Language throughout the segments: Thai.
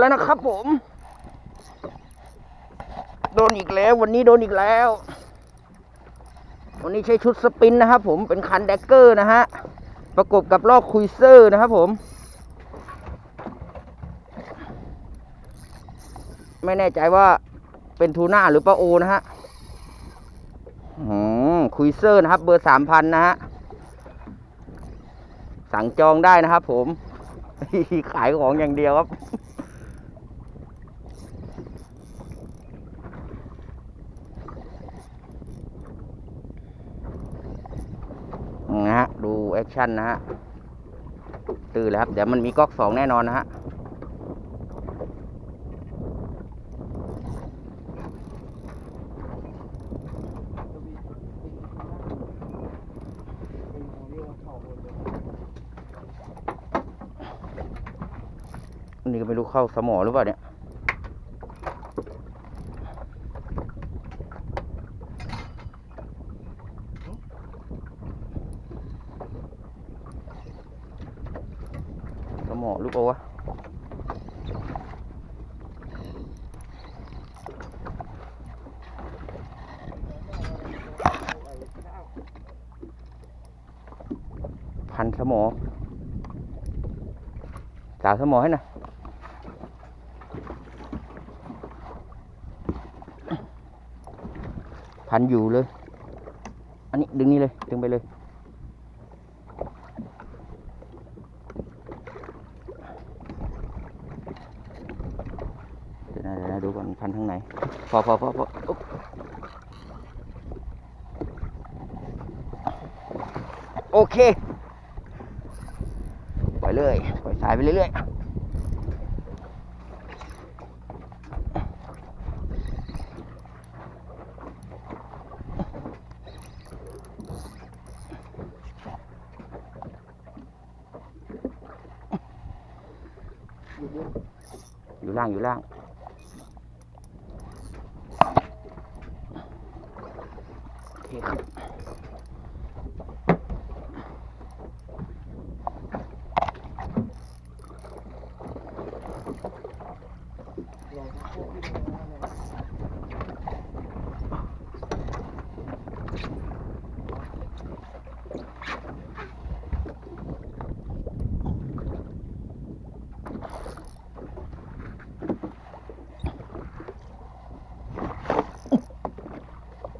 แล้วนะครับผม โดนอีกแล้ว วันนี้โดนอีกแล้ว วันนี้ใช้ชุดสปินนะครับผมเป็นคันแดกเกอร์นะฮะ ประกบกับลอกคุยเซอร์นะครับผมไม่แน่ใจว่าเป็นทูน่าหรือปลาโอนะฮะคุยเซอร์นะครับ เบอร์สามพันนะฮะ สั่งจองได้นะครับผม ขายของอย่างเดียวครับ นะฮะ ดูแอคชั่นนะฮะตื่นแล้วครับ เดี๋ยวมันมีก๊อกสองแน่นอนนะฮะอันนี้ก็ไม่รู้เข้าสมอหรือเปล่าเนี่ย สมอหรือเปล่าวะพันสมอสาวสมอให้น่อยพันอยู่เลย อันนี้ดึงนี่เลย ดึงไปเลย เดูก่อนพันข้างไหนพอพอพอพอโอเค ปล่อยเลยปล่อยสายไปเรื่อยๆอยู่ล่างอยู่ล่าง โอเคครับ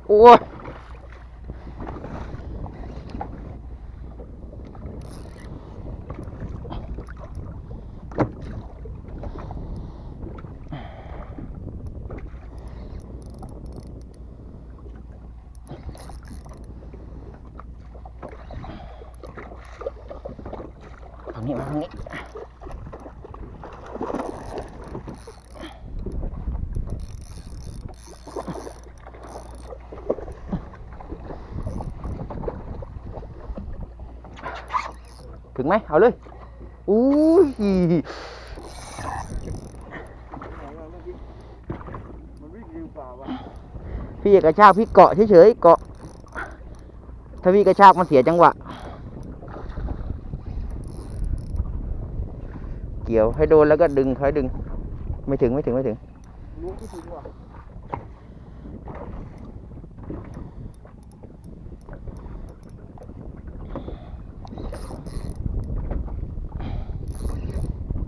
โอ้ยทา งนี้มาทางนี้ถึงไหมเอาเลยอู้ยพี่กระชากพี่เกาะเฉยๆเกาะถ้าพี่กระชากมันเสียจังหวะ กี่ยว ให้โดนแล้วก็ดึงค่อยดึง ไม่ถึงไม่ถึงไม่ถึงรู้ที่ถึงว่ะ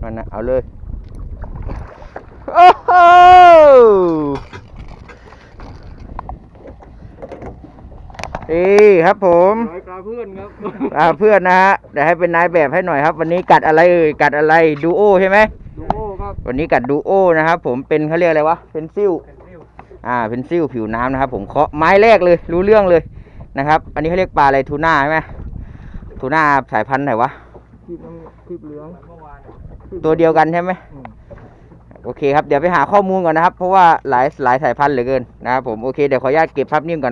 นั่นนะเอาเลย โอ้โห นี่ครับผมร้อยกาเพื่อนครับอ่าเพื่อนนะฮะเดี๋ยวให้เป็นนายแบบให้หน่อยครับ วันนี้กัดอะไรเอ่ยกัดอะไรดูโอใช่ไหมดูโอ้ครับวันนี้กัดดูโอนะครับผมเป็นเขาเรียกอะไรวะเป็นซิลเป็นเร็วอ่าเป็นซิลผิวน้ำนะครับ ผมเคาะไม้แรกเลย รู้เรื่องเลยนะครับ อันนี้เขาเรียกปลาอะไรทูน่าใช่ไหมทูน่าสายพันธุ์ไหนวะคลิปน้ำคลิปเหลืองเมื่อวานตัวเดียวกันใช่ไหมโอเคครับเดี๋ยวไปหาข้อมูลก่อนนะครับ เพราะว่าหลายหลายสายพันธุ์เหลือเกินนะครับผมโอเคเดี๋ยวขออนุญาตเก็บภาพนิ่งก่อน